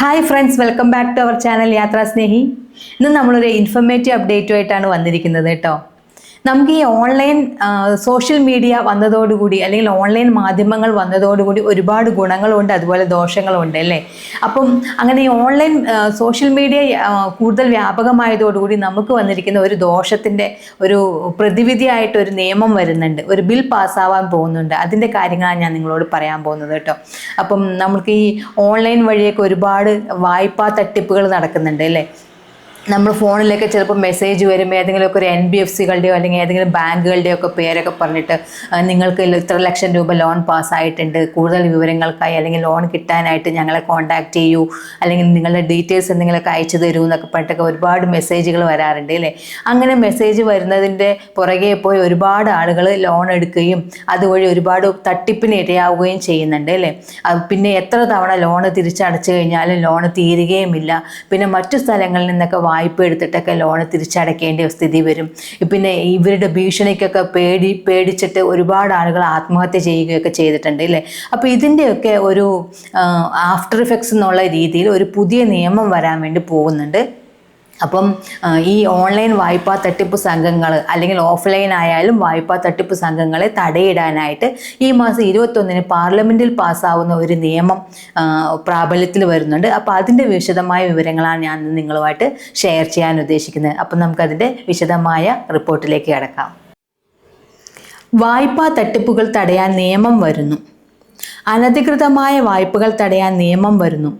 Hi friends welcome back to our channel Yathra Snehi ഇന്ന് നമ്മളൊരു informative അപ്ഡേറ്റുമായിട്ടാണ് വന്നിരിക്കുന്നത് കേട്ടോ. നമുക്ക് ഈ ഓൺലൈൻ സോഷ്യൽ മീഡിയ വന്നതോടുകൂടി അല്ലെങ്കിൽ ഓൺലൈൻ മാധ്യമങ്ങൾ വന്നതോടുകൂടി ഒരുപാട് ഗുണങ്ങളുണ്ട് അതുപോലെ ദോഷങ്ങളുണ്ട് അല്ലേ? അപ്പം അങ്ങനെ ഈ ഓൺലൈൻ സോഷ്യൽ മീഡിയ കൂടുതൽ വ്യാപകമായതോടുകൂടി നമുക്ക് വന്നിരിക്കുന്ന ഒരു ദോഷത്തിന്റെ ഒരു പ്രതിവിധിയായിട്ട് ഒരു നിയമം വരുന്നുണ്ട്. ഒരു ബിൽ പാസ്സാവാൻ പോകുന്നുണ്ട്. അതിന്റെ കാര്യങ്ങളാണ് ഞാൻ നിങ്ങളോട് പറയാൻ പോകുന്നത് കേട്ടോ. അപ്പം നമുക്ക് ഈ ഓൺലൈൻ വഴിയൊക്കെ ഒരുപാട് വായ്പാ തട്ടിപ്പുകൾ നടക്കുന്നുണ്ട് അല്ലേ? നമ്മൾ ഫോണിലൊക്കെ ചിലപ്പോൾ മെസ്സേജ് വരും ഏതെങ്കിലുമൊക്കെ ഒരു എൻ ബി എഫ് സികളുടെയോ അല്ലെങ്കിൽ ഏതെങ്കിലും ബാങ്കുകളുടെയോ ഒക്കെ പേരൊക്കെ പറഞ്ഞിട്ട് നിങ്ങൾക്ക് ഇത്ര ലക്ഷം രൂപ ലോൺ പാസ്സായിട്ടുണ്ട് കൂടുതൽ വിവരങ്ങൾക്കായി അല്ലെങ്കിൽ ലോൺ കിട്ടാനായിട്ട് ഞങ്ങളെ കോൺടാക്റ്റ് ചെയ്യൂ അല്ലെങ്കിൽ നിങ്ങളുടെ ഡീറ്റെയിൽസ് എന്തെങ്കിലുമൊക്കെ അയച്ചു തരൂ എന്നൊക്കെ പറഞ്ഞിട്ടൊക്കെ ഒരുപാട് മെസ്സേജുകൾ വരാറുണ്ട് അല്ലേ? അങ്ങനെ മെസ്സേജ് വരുന്നതിന്റെ പുറകെ പോയി ഒരുപാട് ആളുകൾ ലോൺ എടുക്കുകയും അതുവഴി ഒരുപാട് തട്ടിപ്പിന് ഇരയാവുകയും ചെയ്യുന്നുണ്ട് അല്ലേ? പിന്നെ എത്ര തവണ ലോൺ തിരിച്ചടച്ചു കഴിഞ്ഞാലും ലോൺ തീരുകയുമില്ല. പിന്നെ മറ്റു സ്ഥലങ്ങളിൽ നിന്നൊക്കെ വായ്പ എടുത്തിട്ടൊക്കെ ലോൺ തിരിച്ചടയ്ക്കേണ്ട സ്ഥിതി വരും. പിന്നെ ഇവരുടെ ഭീഷണിക്കൊക്കെ പേടി പേടിച്ചിട്ട് ഒരുപാട് ആളുകൾ ആത്മഹത്യ ചെയ്യുകയൊക്കെ ചെയ്തിട്ടുണ്ട് അല്ലേ? അപ്പോൾ ഇതിന്റെയൊക്കെ ഒരു ആഫ്റ്റർ ഇഫക്ട്സ് എന്നുള്ള രീതിയിൽ ഒരു പുതിയ നിയമം വരാൻ വേണ്ടി പോകുന്നുണ്ട്. അപ്പം ഈ ഓൺലൈൻ വായ്പാ തട്ടിപ്പ് സംഘങ്ങൾ അല്ലെങ്കിൽ ഓഫ്ലൈൻ ആയാലും വായ്പാ തട്ടിപ്പ് സംഘങ്ങളെ തടയിടാനായിട്ട് ഈ മാസം ഇരുപത്തൊന്നിന് പാർലമെന്റിൽ പാസ്സാവുന്ന ഒരു നിയമം പ്രാബല്യത്തിൽ വരുന്നുണ്ട്. അപ്പോൾ അതിന്റെ വിശദമായ വിവരങ്ങളാണ് ഞാൻ നിങ്ങളുമായിട്ട് ഷെയർ ചെയ്യാൻ ഉദ്ദേശിക്കുന്നത്. അപ്പം നമുക്കതിന്റെ വിശദമായ റിപ്പോർട്ടിലേക്ക് കിടക്കാം. വായ്പാ തട്ടിപ്പുകൾ തടയാൻ നിയമം വരുന്നു. അനധികൃതമായ വായ്പകൾ തടയാൻ നിയമം വരുന്നു.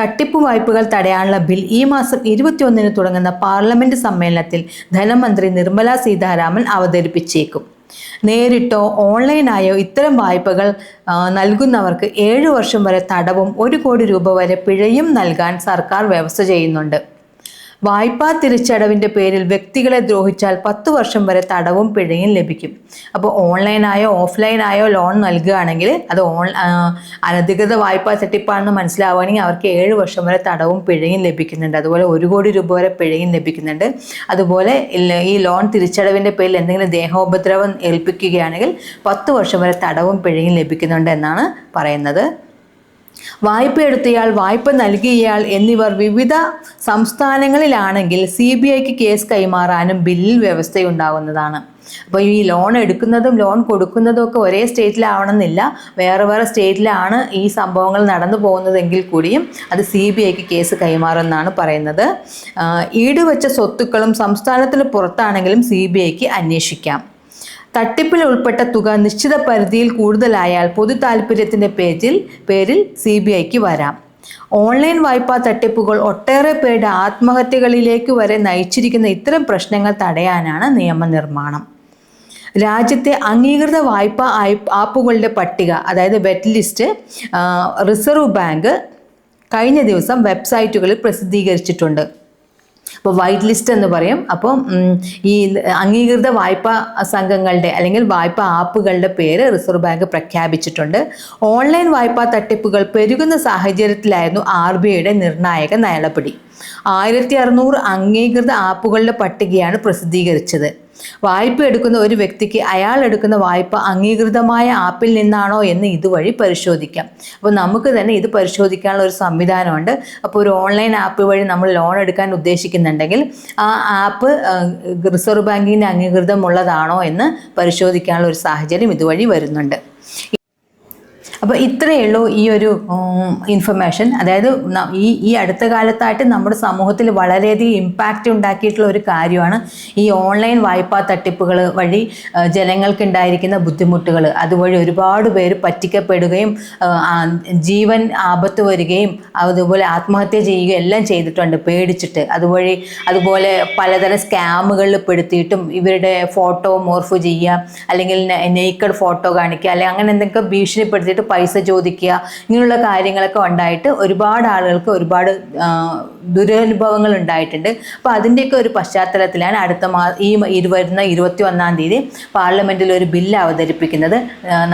തട്ടിപ്പ് വായ്പകൾ തടയാനുള്ള ബിൽ ഈ മാസം ഇരുപത്തിയൊന്നിന് തുടങ്ങുന്ന പാർലമെന്റ് സമ്മേളനത്തിൽ ധനമന്ത്രി നിർമ്മല സീതാരാമൻ അവതരിപ്പിച്ചേക്കും. നേരിട്ടോ ഓൺലൈനായോ ഇത്തരം വായ്പകൾ നൽകുന്നവർക്ക് ഏഴു വർഷം വരെ തടവും ഒരു കോടി രൂപ വരെ പിഴയും നൽകാൻ സർക്കാർ വ്യവസ്ഥ ചെയ്യുന്നുണ്ട്. വായ്പാ തിരിച്ചടവിന്റെ പേരിൽ വ്യക്തികളെ ദ്രോഹിച്ചാൽ പത്ത് വർഷം വരെ തടവും പിഴയും ലഭിക്കും. അപ്പോൾ ഓൺലൈനായോ ഓഫ്ലൈനായോ ലോൺ നൽകുകയാണെങ്കിൽ അത് ഓൺ അനധികൃത വായ്പാ തട്ടിപ്പാണെന്ന് മനസ്സിലാവുകയാണെങ്കിൽ അവർക്ക് ഏഴ് വർഷം വരെ തടവും പിഴയും ലഭിക്കുന്നുണ്ട്. അതുപോലെ ഒരു കോടി രൂപ വരെ പിഴയും ലഭിക്കുന്നുണ്ട്. അതുപോലെ ഈ ലോൺ തിരിച്ചടവിന്റെ പേരിൽ എന്തെങ്കിലും ദേഹോപദ്രവം ഏൽപ്പിക്കുകയാണെങ്കിൽ പത്ത് വർഷം വരെ തടവും പിഴയും ലഭിക്കുന്നുണ്ട് എന്നാണ് പറയുന്നത്. വായ്പ എടുത്തയാൾ വായ്പ നൽകിയയാൾ എന്നിവർ വിവിധ സംസ്ഥാനങ്ങളിലാണെങ്കിൽ സി ബി ഐക്ക് കേസ് കൈമാറാനും ബില്ലിൽ വ്യവസ്ഥയുണ്ടാകുന്നതാണ്. അപ്പോൾ ഈ ലോൺ എടുക്കുന്നതും ലോൺ കൊടുക്കുന്നതും ഒക്കെ ഒരേ സ്റ്റേറ്റിലാവണമെന്നില്ല. വേറെ വേറെ സ്റ്റേറ്റിലാണ് ഈ സംഭവങ്ങൾ നടന്നു പോകുന്നതെങ്കിൽ കൂടിയും അത് സി ബി ഐക്ക് കേസ് കൈമാറുമെന്നാണ് പറയുന്നത്. ഈടുവച്ച സ്വത്തുക്കളും സംസ്ഥാനത്തിന് പുറത്താണെങ്കിലും സി ബി ഐക്ക് അന്വേഷിക്കാം. തട്ടിപ്പിൽ ഉൾപ്പെട്ട തുക നിശ്ചിത പരിധിയിൽ കൂടുതലായാൽ പൊതു താല്പര്യത്തിന്റെ പേജിൽ പേരിൽ സി ബി ഐക്ക് വരാം. ഓൺലൈൻ വായ്പാ തട്ടിപ്പുകൾ ഒട്ടേറെ പേരുടെ ആത്മഹത്യകളിലേക്ക് വരെ നയിച്ചിരിക്കുന്ന ഇത്തരം പ്രശ്നങ്ങൾ തടയാനാണ് നിയമനിർമ്മാണം. രാജ്യത്തെ അംഗീകൃത വായ്പാ ആപ്പുകളുടെ പട്ടിക അതായത് വെറ്റ് ലിസ്റ്റ് റിസർവ് ബാങ്ക് കഴിഞ്ഞ ദിവസം വെബ്സൈറ്റുകളിൽ പ്രസിദ്ധീകരിച്ചിട്ടുണ്ട്. അപ്പോൾ വൈറ്റ് ലിസ്റ്റ് എന്ന് പറയും. അപ്പോൾ ഈ അംഗീകൃത വായ്പാ സംഘങ്ങളുടെ അല്ലെങ്കിൽ വായ്പാ ആപ്പുകളുടെ പേര് റിസർവ് ബാങ്ക് പ്രഖ്യാപിച്ചിട്ടുണ്ട്. ഓൺലൈൻ വായ്പാ തട്ടിപ്പുകൾ പെരുകുന്ന സാഹചര്യത്തിലായിരുന്നു ആർ ബി ഐയുടെ നിർണായക നടപടി ആയിരത്തി അറുന്നൂറ് അംഗീകൃത ആപ്പുകളുടെ പട്ടികയാണ് പ്രസിദ്ധീകരിച്ചത്. വായ്പ എടുക്കുന്ന ഒരു വ്യക്തിക്ക് അയാൾ എടുക്കുന്ന വായ്പ അംഗീകൃതമായ ആപ്പിൽ നിന്നാണോ എന്ന് ഇതുവഴി പരിശോധിക്കാം. അപ്പോൾ നമുക്ക് തന്നെ ഇത് പരിശോധിക്കാനുള്ള ഒരു സംവിധാനമുണ്ട്. അപ്പോൾ ഒരു ഓൺലൈൻ ആപ്പ് വഴി നമ്മൾ ലോൺ എടുക്കാൻ ഉദ്ദേശിക്കുന്നുണ്ടെങ്കിൽ ആ ആപ്പ് റിസർവ് ബാങ്കിന്റെ അംഗീകൃതമുള്ളതാണോ എന്ന് പരിശോധിക്കാനുള്ള ഒരു സാഹചര്യം ഇതുവഴി വരുന്നുണ്ട്. അപ്പോൾ ഇത്രയേ ഉള്ളൂ ഈ ഒരു ഇൻഫർമേഷൻ അതായത് ഈ ഈ അടുത്ത കാലത്തായിട്ട് നമ്മുടെ സമൂഹത്തിൽ വളരെയധികം ഇമ്പാക്റ്റ് ഉണ്ടാക്കിയിട്ടുള്ള ഒരു കാര്യമാണ് ഈ ഓൺലൈൻ വായ്പാ തട്ടിപ്പുകൾ വഴി ജനങ്ങൾക്ക് ഉണ്ടായിരിക്കുന്ന ബുദ്ധിമുട്ടുകൾ അതുവഴി ഒരുപാട് പേര് പറ്റിക്കപ്പെടുകയും ജീവൻ ആപത്ത് വരികയും അതുപോലെ ആത്മഹത്യ ചെയ്യുകയും എല്ലാം ചെയ്തിട്ടുണ്ട് പേടിച്ചിട്ട്. അതുവഴി അതുപോലെ പലതരം സ്കാമുകളിൽ പെടുത്തിയിട്ടും ഇവരുടെ ഫോട്ടോ മോർഫ് ചെയ്യുക അല്ലെങ്കിൽ നെയ്ക്കഡ് ഫോട്ടോ കാണിക്കുക അല്ലെങ്കിൽ അങ്ങനെ എന്തെങ്കിലും ഭീഷണിപ്പെടുത്തിയിട്ട് പൈസ ചോദിക്കുക ഇങ്ങനെയുള്ള കാര്യങ്ങളൊക്കെ ഉണ്ടായിട്ട് ഒരുപാട് ആളുകൾക്ക് ഒരുപാട് ദുരനുഭവങ്ങൾ ഉണ്ടായിട്ടുണ്ട്. അപ്പോൾ അതിന്റെയൊക്കെ ഒരു പശ്ചാത്തലത്തിലാണ് അടുത്ത മാ ഈ വരുന്ന ഇരുപത്തി ഒന്നാം തീയതി പാർലമെന്റിൽ ഒരു ബില്ല് അവതരിപ്പിക്കുന്നത്.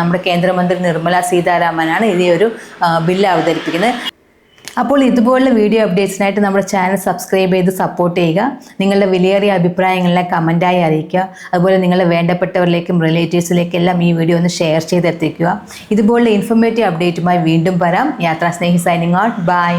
നമ്മുടെ കേന്ദ്രമന്ത്രി നിർമ്മല സീതാരാമനാണ് ഇതേ ഒരു ബില്ല് അവതരിപ്പിക്കുന്നത്. അപ്പോൾ ഇതുപോലുള്ള വീഡിയോ അപ്ഡേറ്റ്സിനായിട്ട് നമ്മുടെ ചാനൽ സബ്സ്ക്രൈബ് ചെയ്ത് സപ്പോർട്ട് ചെയ്യുക. നിങ്ങളുടെ വിലയേറിയ അഭിപ്രായങ്ങളെ കമന്റായി അറിയിക്കുക. അതുപോലെ നിങ്ങളുടെ വേണ്ടപ്പെട്ടവരിലേക്കും റിലേറ്റീവ്സിലേക്കും എല്ലാം ഈ വീഡിയോ ഒന്ന് ഷെയർ ചെയ്തെത്തിക്കുക. ഇതുപോലുള്ള ഇൻഫോർമേറ്റീവ് അപ്ഡേറ്റുമായി വീണ്ടും വരാം. യാത്രാ സ്നേഹി സൈനിങ് ഔട്ട് ബൈ